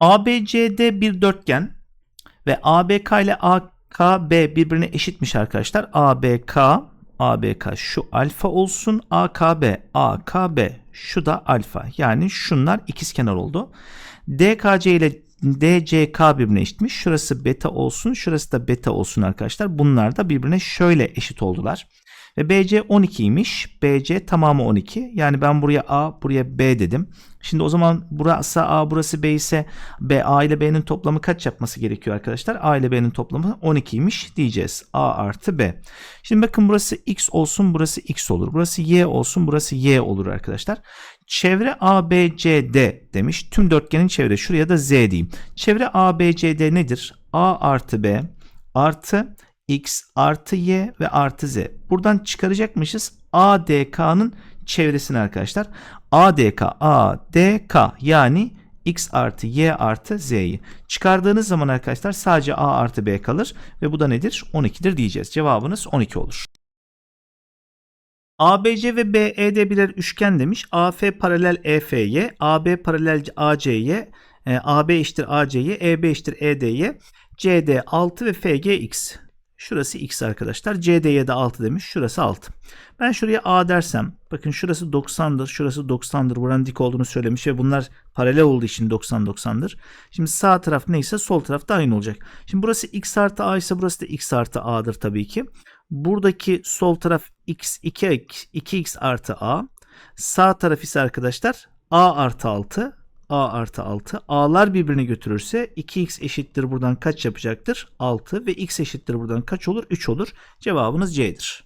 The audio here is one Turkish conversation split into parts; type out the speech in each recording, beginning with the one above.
ABCD bir dörtgen ve ABK ile AKB birbirine eşitmiş arkadaşlar. ABK ABK şu alfa olsun. AKB AKB şu da alfa. Yani şunlar ikizkenar oldu. DKC ile DCK birbirine eşitmiş. Şurası beta olsun. Şurası da beta olsun arkadaşlar. Bunlar da birbirine şöyle eşit oldular. Ve BC 12'ymiş. BC tamamı 12. Yani ben buraya A, buraya B dedim. Şimdi o zaman burası A, burası B ise B, A ile B'nin toplamı kaç yapması gerekiyor arkadaşlar? A ile B'nin toplamı 12'ymiş diyeceğiz. A artı B. Şimdi bakın burası X olsun, burası X olur. Burası Y olsun, burası Y olur arkadaşlar. Çevre ABCD demiş. Tüm dörtgenin çevre şuraya da Z diyeyim. Çevre ABCD nedir? A artı B artı X artı Y ve artı Z. Buradan çıkaracakmışız ADK'nın çevresini arkadaşlar. ADK, ADK yani X artı Y artı Z'yi. Çıkardığınız zaman arkadaşlar sadece A artı B kalır ve bu da nedir? 12'dir diyeceğiz. Cevabınız 12 olur. ABC ve BED birer üçgen demiş. AF paralel EF'ye, AB paralel AC'ye, AB eşittir AC'ye, EB eşittir ED'ye, CD 6 ve FG X. Şurası X arkadaşlar. CD'ye de 6 demiş. Şurası 6. Ben şuraya A dersem bakın şurası 90'dır. Şurası 90'dır. Buranın dik olduğunu söylemiş ve bunlar paralel olduğu için 90-90'dır. Şimdi sağ taraf neyse sol taraf da aynı olacak. Şimdi burası X artı A ise burası da X artı A'dır tabii ki. Buradaki sol taraf X 2, 2X artı A. Sağ taraf ise arkadaşlar A artı 6 a artı 6. a'lar birbirini götürürse 2x eşittir buradan kaç yapacaktır? 6 ve x eşittir buradan kaç olur? 3 olur. Cevabınız C'dir.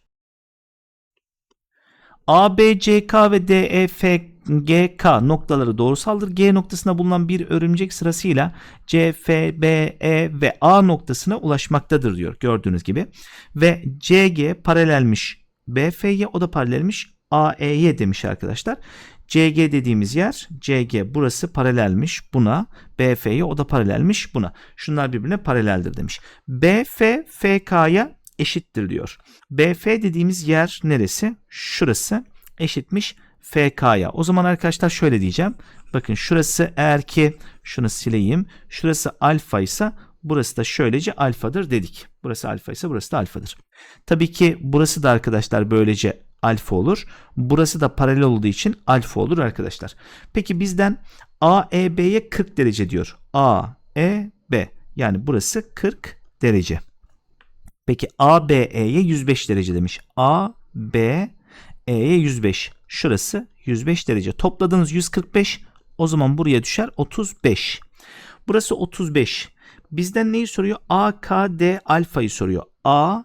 A, B, C, K ve D, E, F, G, K noktaları doğrusaldır. G noktasına bulunan bir örümcek sırasıyla C, F, B, E ve A noktasına ulaşmaktadır diyor gördüğünüz gibi. Ve CG paralelmiş BF'ye o da paralelmiş AE'ye demiş arkadaşlar. CG dediğimiz yer CG burası paralelmiş buna. BF'ye o da paralelmiş buna. Şunlar birbirine paraleldir demiş. BF FK'ya eşittir diyor. BF dediğimiz yer neresi? Şurası eşitmiş FK'ya. O zaman arkadaşlar şöyle diyeceğim. Bakın şurası eğer ki şunu sileyim. Şurası alfa ise burası da şöylece alfadır dedik. Burası alfa ise burası da alfadır. Tabii ki burası da arkadaşlar böylece alfa olur. Burası da paralel olduğu için alfa olur arkadaşlar. Peki bizden AEB'ye 40 derece diyor. AEB yani burası 40 derece. Peki ABE'ye 105 derece demiş. ABE'ye 105. Şurası 105 derece. Topladığınız 145 o zaman buraya düşer 35. Burası 35. Bizden neyi soruyor? AKD alfayı soruyor. A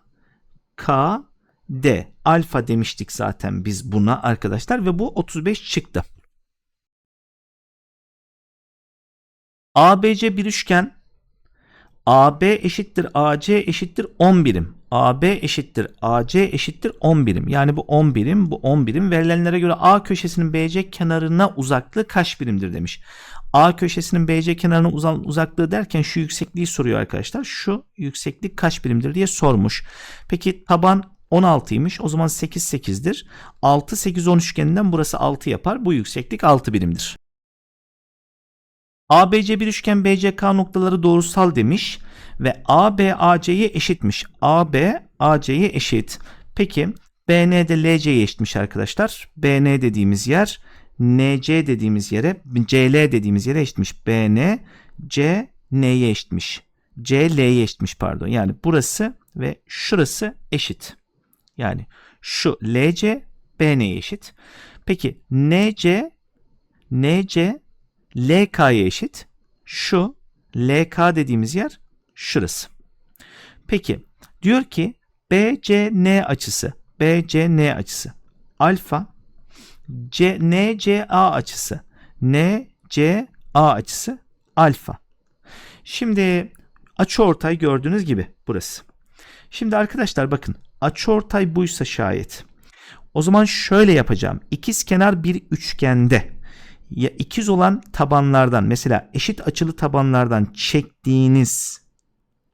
D alfa demiştik zaten biz buna arkadaşlar ve bu 35 çıktı. ABC bir üçgen AB eşittir AC eşittir 10 birim. AB eşittir AC eşittir 10 birim. Yani bu 10 birim bu 10 birim. Verilenlere göre A köşesinin BC kenarına uzaklığı kaç birimdir demiş. A köşesinin BC kenarına uzaklığı derken şu yüksekliği soruyor arkadaşlar. Şu yükseklik kaç birimdir diye sormuş. Peki taban 16'ymış. O zaman 8 8'dir. 6 8 10 üçgeninden burası 6 yapar. Bu yükseklik 6 birimdir. ABC bir üçgen BCK noktaları doğrusal demiş ve AB AC'ye eşitmiş. AB AC'ye eşit. Peki BN de LC'ye eşitmiş arkadaşlar. BN dediğimiz yer NC dediğimiz yere CL dediğimiz yere eşitmiş. BN C N'ye eşitmiş. C L'ye eşitmiş pardon. Yani burası ve şurası eşit. Yani şu LC BN'ye eşit. Peki NC NC LK'ya eşit. Şu LK dediğimiz yer şurası. Peki diyor ki BCN açısı BCN açısı alfa C, NCA açısı NCA açısı alfa. Şimdi açı ortay gördüğünüz gibi burası. Şimdi arkadaşlar bakın açıortay buysa şayet. O zaman şöyle yapacağım. İkiz kenar bir üçgende ya ikiz olan tabanlardan mesela eşit açılı tabanlardan çektiğiniz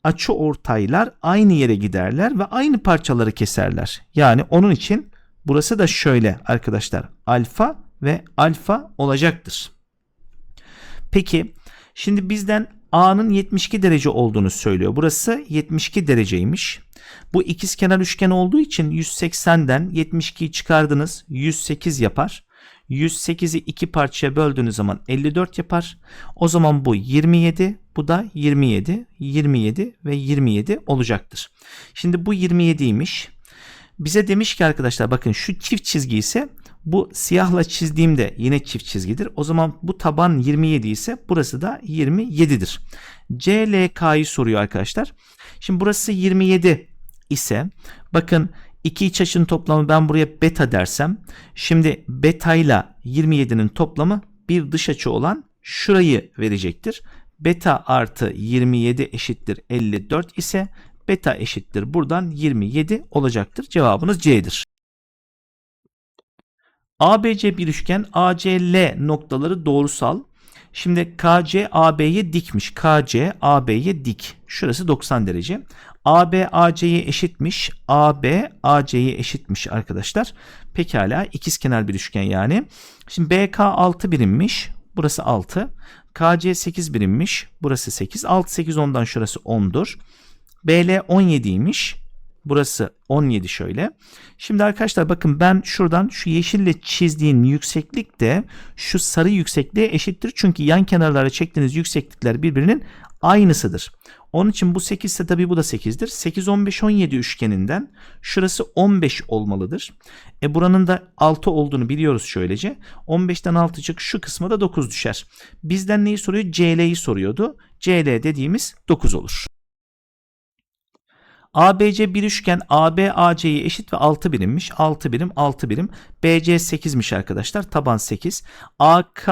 açı ortaylar aynı yere giderler ve aynı parçaları keserler. Yani onun için burası da şöyle arkadaşlar alfa ve alfa olacaktır. Peki Şimdi bizden A'nın 72 derece olduğunu söylüyor. Burası 72 dereceymiş. Bu ikizkenar üçgen olduğu için 180'den 72'yi çıkardınız 108 yapar. 108'i iki parçaya böldüğünüz zaman 54 yapar. O zaman bu 27, bu da 27, 27 ve 27 olacaktır. Şimdi bu 27'ymiş. Bize demiş ki arkadaşlar bakın şu çift çizgi ise bu siyahla çizdiğimde yine çift çizgidir. O zaman bu taban 27 ise burası da 27'dir. CLK'yı soruyor arkadaşlar. Şimdi burası 27 ise bakın iki iç açının toplamı ben buraya beta dersem şimdi beta ile 27'nin toplamı bir dış açı olan şurayı verecektir. Beta artı 27 eşittir 54 ise beta eşittir buradan 27 olacaktır. Cevabınız C'dir. ABC bir üçgen ACL noktaları doğrusal. Şimdi KC AB'ye dikmiş. KC AB'ye dik. Şurası 90 derece. AB AC'ye eşitmiş. AB AC'ye eşitmiş arkadaşlar. Pekala ikizkenar bir üçgen yani. Şimdi BK 6 birimmiş. Burası 6. KC 8 birimmiş. Burası 8. 6 8 10'dan şurası 10'dur. BL 17'ymiş. Burası 17 şöyle. Şimdi arkadaşlar bakın ben şuradan şu yeşille çizdiğim yükseklik de şu sarı yüksekliğe eşittir. Çünkü yan kenarlara çektiğiniz yükseklikler birbirinin aynısıdır. Onun için bu 8 ise tabii bu da 8'dir. 8, 15, 17 üçgeninden şurası 15 olmalıdır. E buranın da 6 olduğunu biliyoruz şöylece. 15'ten 6 çık şu kısma da 9 düşer. Bizden neyi soruyor? CL'yi soruyordu. CL dediğimiz 9 olur. ABC bir üçgen AB AC'ye eşit ve 6 birimmiş. 6 birim 6 birim. BC 8'miş arkadaşlar. Taban 8. AK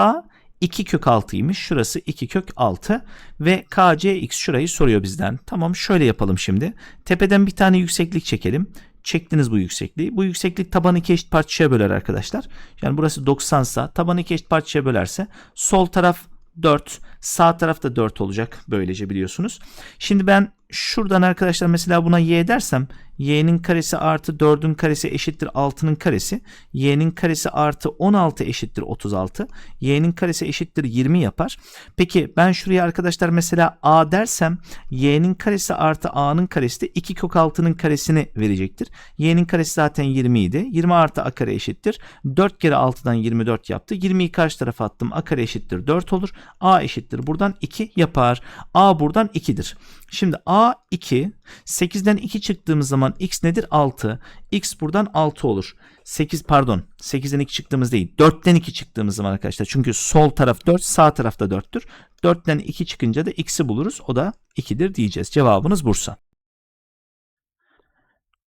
2 kök 6'ymış. Şurası 2 kök 6 ve KCX şurayı soruyor bizden. Tamam şöyle yapalım şimdi. Tepeden bir tane yükseklik çekelim. Çektiniz bu yüksekliği. Bu yükseklik tabanı iki eşit parçaya böler arkadaşlar. Yani burası 90 sa tabanı iki eşit parçaya bölerse sol taraf 4 sağ taraf da 4 olacak böylece biliyorsunuz. Şimdi ben şuradan arkadaşlar mesela buna y dersem y'nin karesi artı 4'ün karesi eşittir 6'nın karesi. y'nin karesi artı 16 eşittir 36. y'nin karesi eşittir 20 yapar. Peki ben şuraya arkadaşlar mesela a dersem y'nin karesi artı a'nın karesi de 2 kök 6'nın karesini verecektir. y'nin karesi zaten 20 idi. 20 artı a kare eşittir. 4 kere 6'dan 24 yaptı. 20'yi karşı tarafa attım. a kare eşittir 4 olur. a eşittir buradan 2 yapar. a buradan 2'dir. Şimdi a 2 8'den 2 çıktığımız zaman x nedir? 6. x buradan 6 olur. 8 pardon 8'den 2 çıktığımız değil. 4'ten 2 çıktığımız zaman arkadaşlar. Çünkü sol taraf 4 sağ tarafta 4'tür. 4'ten 2 çıkınca da x'i buluruz. O da 2'dir diyeceğiz. Cevabınız Bursa.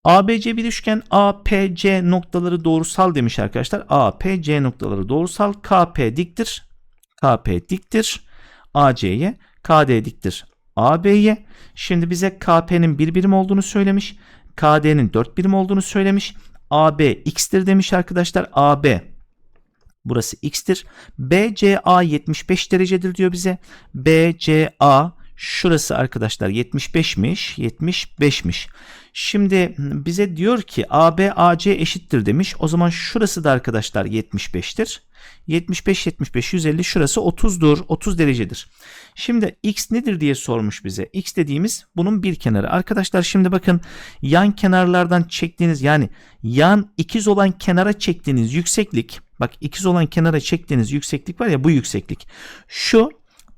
ABC bir üçgen APC noktaları doğrusal demiş arkadaşlar. APC noktaları doğrusal. KP diktir. KP diktir. AC'ye. KD diktir. AB'ye. Şimdi bize KP'nin bir birim olduğunu söylemiş. KD'nin 4 birim olduğunu söylemiş. AB x'tir demiş arkadaşlar. AB burası x'tir. BCA 75 derecedir diyor bize. BCA şurası arkadaşlar 75'miş. 75'miş. Şimdi bize diyor ki AB AC eşittir demiş. O zaman şurası da arkadaşlar 75'tir. 75 75 150 şurası 30'dur. 30 derecedir. Şimdi x nedir diye sormuş bize. x dediğimiz bunun bir kenarı. Arkadaşlar şimdi bakın yan kenarlardan çektiğiniz yani yan ikiz olan kenara çektiğiniz yükseklik bak ikiz olan kenara çektiğiniz yükseklik var ya bu yükseklik. Şu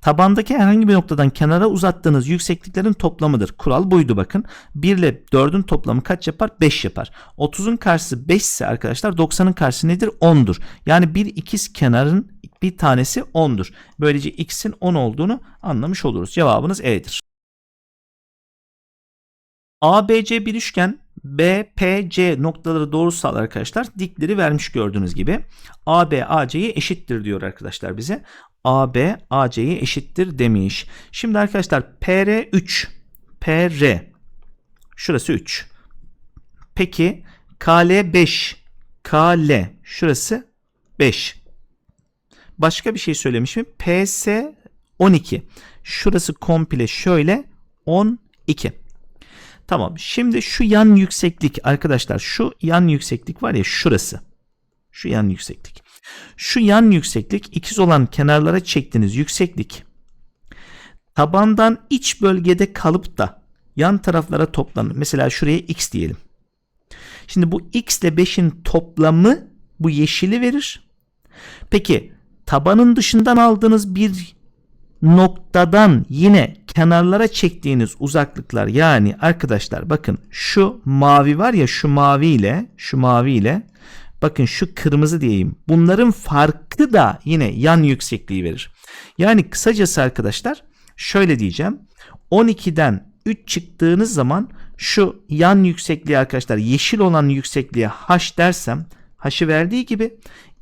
Tabandaki herhangi bir noktadan kenara uzattığınız yüksekliklerin toplamıdır. Kural buydu bakın. 1 ile 4'ün toplamı kaç yapar? 5 yapar. 30'un karşısı 5 ise arkadaşlar 90'ın karşısı nedir? 10'dur. Yani bir ikiz kenarın bir tanesi 10'dur. Böylece x'in 10 olduğunu anlamış oluruz. Cevabınız E'dir. ABC bir üçgen BPC noktaları doğrusal arkadaşlar dikleri vermiş gördüğünüz gibi. AB AC'ye eşittir diyor arkadaşlar bize. AB AC'ye eşittir demiş. Şimdi arkadaşlar PR 3 PR şurası 3. Peki KL 5 KL şurası 5. Başka bir şey söylemiş mi? PS 12. Şurası komple şöyle 12. Tamam. Şimdi şu yan yükseklik arkadaşlar şu yan yükseklik var ya şurası. Şu yan yükseklik. Şu yan yükseklik ikiz olan kenarlara çektiğiniz yükseklik tabandan iç bölgede kalıp da yan taraflara toplanır. Mesela şuraya x diyelim. Şimdi bu x ile 5'in toplamı bu yeşili verir. Peki tabanın dışından aldığınız bir noktadan yine kenarlara çektiğiniz uzaklıklar yani arkadaşlar bakın şu mavi var ya şu mavi ile şu mavi ile bakın şu kırmızı diyeyim bunların farkı da yine yan yüksekliği verir. Yani kısacası arkadaşlar şöyle diyeceğim 12'den 3 çıktığınız zaman şu yan yüksekliği arkadaşlar yeşil olan yüksekliğe h dersem h'ı verdiği gibi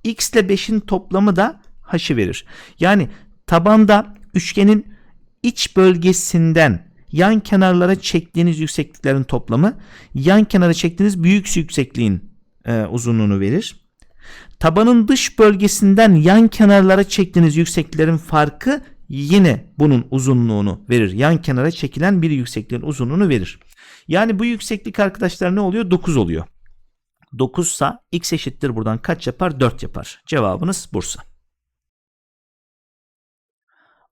x ile 5'in toplamı da h'ı verir. Yani tabanda üçgenin iç bölgesinden yan kenarlara çektiğiniz yüksekliklerin toplamı yan kenara çektiğiniz büyük yüksekliğin e, uzunluğunu verir. Tabanın dış bölgesinden yan kenarlara çektiğiniz yüksekliklerin farkı yine bunun uzunluğunu verir. Yan kenara çekilen bir yüksekliğin uzunluğunu verir. Yani bu yükseklik arkadaşlar ne oluyor? 9 oluyor. 9 ise x eşittir buradan kaç yapar? 4 yapar. Cevabınız Bursa.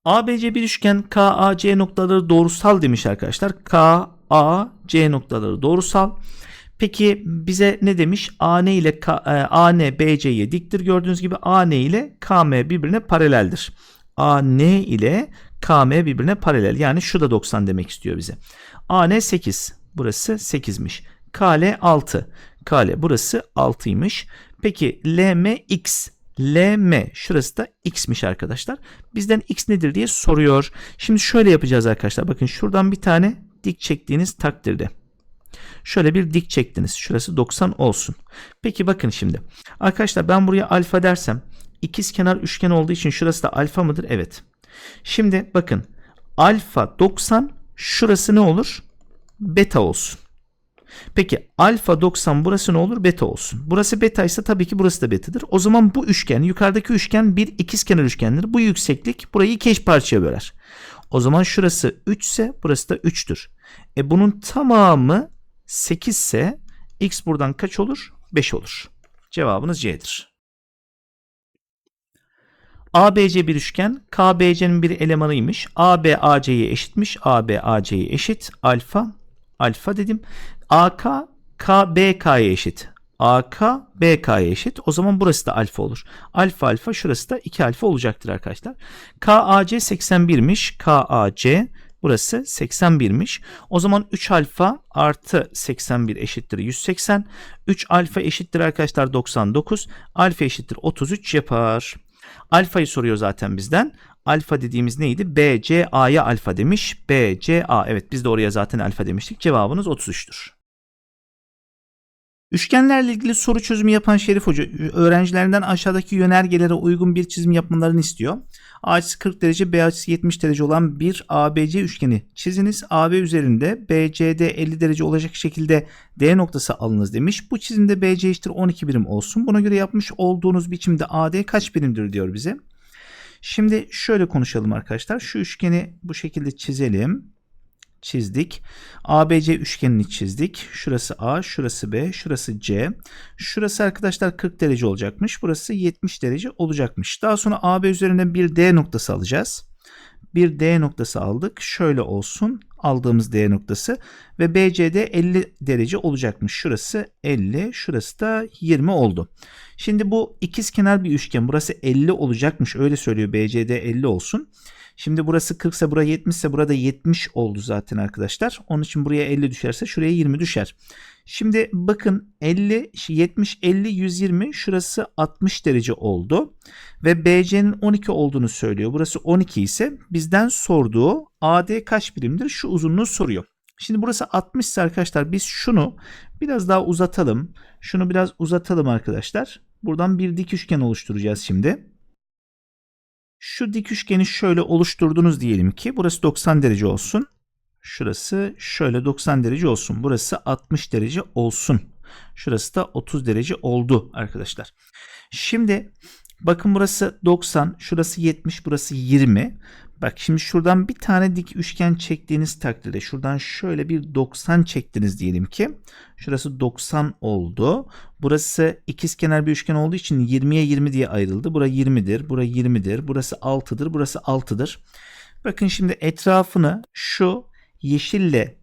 ABC bir üçgen KAC noktaları doğrusal demiş arkadaşlar. KAC noktaları doğrusal. Peki bize ne demiş? AN ile K, e, AN BC'ye diktir. Gördüğünüz gibi AN ile KM birbirine paraleldir. AN ile KM birbirine paralel. Yani şu da 90 demek istiyor bize. AN 8. Burası 8'miş. KL 6. KL burası 6'ymış. Peki LMX LM şurası da x'miş arkadaşlar. Bizden x nedir diye soruyor. Şimdi şöyle yapacağız arkadaşlar. Bakın şuradan bir tane dik çektiğiniz takdirde. Şöyle bir dik çektiniz. Şurası 90 olsun. Peki bakın şimdi. Arkadaşlar ben buraya alfa dersem ikiz kenar üçgen olduğu için şurası da alfa mıdır? Evet. Şimdi bakın alfa 90 şurası ne olur? Beta olsun. Peki alfa 90 burası ne olur? Beta olsun. Burası beta ise tabii ki burası da betadır. O zaman bu üçgen yukarıdaki üçgen bir ikizkenar üçgendir. Bu yükseklik burayı iki eş parçaya böler. O zaman şurası 3 ise burası da 3'tür. E bunun tamamı 8 ise x buradan kaç olur? 5 olur. Cevabınız C'dir. ABC bir üçgen. KBC'nin bir elemanıymış. AB AC'ye eşitmiş. AB AC'ye eşit. Alfa. Alfa dedim. AK K BK'ya eşit. AK BK'ya eşit. O zaman burası da alfa olur. Alfa alfa şurası da 2 alfa olacaktır arkadaşlar. KAC 81'miş. KAC burası 81'miş. O zaman 3 alfa artı 81 eşittir 180. 3 alfa eşittir arkadaşlar 99. Alfa eşittir 33 yapar. Alfayı soruyor zaten bizden. Alfa dediğimiz neydi? BCA'ya alfa demiş. BCA evet biz de oraya zaten alfa demiştik. Cevabınız 33'tür. Üçgenlerle ilgili soru çözümü yapan Şerif Hoca öğrencilerinden aşağıdaki yönergelere uygun bir çizim yapmalarını istiyor. A açısı 40 derece, B açısı 70 derece olan bir ABC üçgeni çiziniz. AB üzerinde BCD 50 derece olacak şekilde D noktası alınız demiş. Bu çizimde BC eşittir 12 birim olsun. Buna göre yapmış olduğunuz biçimde AD kaç birimdir diyor bize. Şimdi şöyle konuşalım arkadaşlar. Şu üçgeni bu şekilde çizelim çizdik. ABC üçgenini çizdik. Şurası A, şurası B, şurası C. Şurası arkadaşlar 40 derece olacakmış. Burası 70 derece olacakmış. Daha sonra AB üzerinden bir D noktası alacağız. Bir D noktası aldık. Şöyle olsun. Aldığımız D noktası ve BCD 50 derece olacakmış. Şurası 50, şurası da 20 oldu. Şimdi bu ikiz kenar bir üçgen. Burası 50 olacakmış. Öyle söylüyor BCD 50 olsun. Şimdi burası 40 ise buraya 70 ise burada 70 oldu zaten arkadaşlar. Onun için buraya 50 düşerse şuraya 20 düşer. Şimdi bakın 50, 70, 50, 120 şurası 60 derece oldu. Ve BC'nin 12 olduğunu söylüyor. Burası 12 ise bizden sorduğu AD kaç birimdir? Şu uzunluğu soruyor. Şimdi burası 60 ise arkadaşlar biz şunu biraz daha uzatalım. Şunu biraz uzatalım arkadaşlar. Buradan bir dik üçgen oluşturacağız şimdi. Şu dik üçgeni şöyle oluşturdunuz diyelim ki burası 90 derece olsun. Şurası şöyle 90 derece olsun. Burası 60 derece olsun. Şurası da 30 derece oldu arkadaşlar. Şimdi bakın burası 90, şurası 70, burası 20. Bak şimdi şuradan bir tane dik üçgen çektiğiniz takdirde şuradan şöyle bir 90 çektiniz diyelim ki. Şurası 90 oldu. Burası ikizkenar bir üçgen olduğu için 20'ye 20 diye ayrıldı. Bura 20'dir, bura 20'dir, burası 6'dır, burası 6'dır. Bakın şimdi etrafını şu yeşille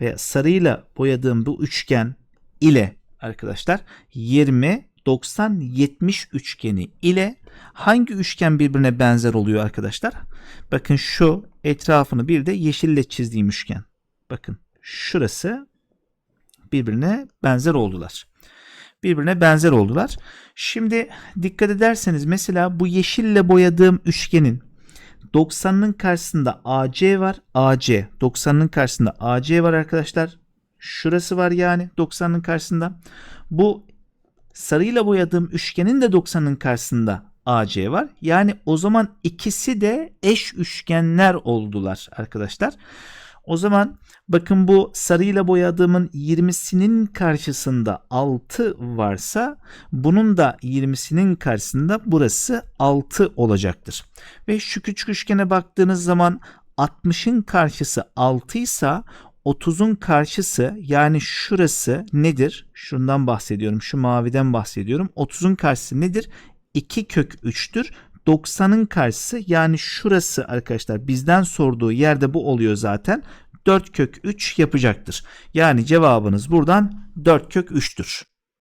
veya sarıyla boyadığım bu üçgen ile arkadaşlar 20 90 70 üçgeni ile hangi üçgen birbirine benzer oluyor arkadaşlar? Bakın şu etrafını bir de yeşille çizdiğim üçgen. Bakın şurası birbirine benzer oldular. Birbirine benzer oldular. Şimdi dikkat ederseniz mesela bu yeşille boyadığım üçgenin 90'ın karşısında AC var. AC. 90'ın karşısında AC var arkadaşlar. Şurası var yani 90'ın karşısında. Bu sarıyla boyadığım üçgenin de 90'ın karşısında AC var. Yani o zaman ikisi de eş üçgenler oldular arkadaşlar. O zaman bakın bu sarıyla boyadığımın 20'sinin karşısında 6 varsa bunun da 20'sinin karşısında burası 6 olacaktır. Ve şu küçük üçgene baktığınız zaman 60'ın karşısı 6 ise 30'un karşısı yani şurası nedir? Şundan bahsediyorum. Şu maviden bahsediyorum. 30'un karşısı nedir? 2 kök 3'tür. 90'ın karşısı yani şurası arkadaşlar bizden sorduğu yerde bu oluyor zaten. 4 kök 3 yapacaktır. Yani cevabınız buradan 4 kök 3'tür.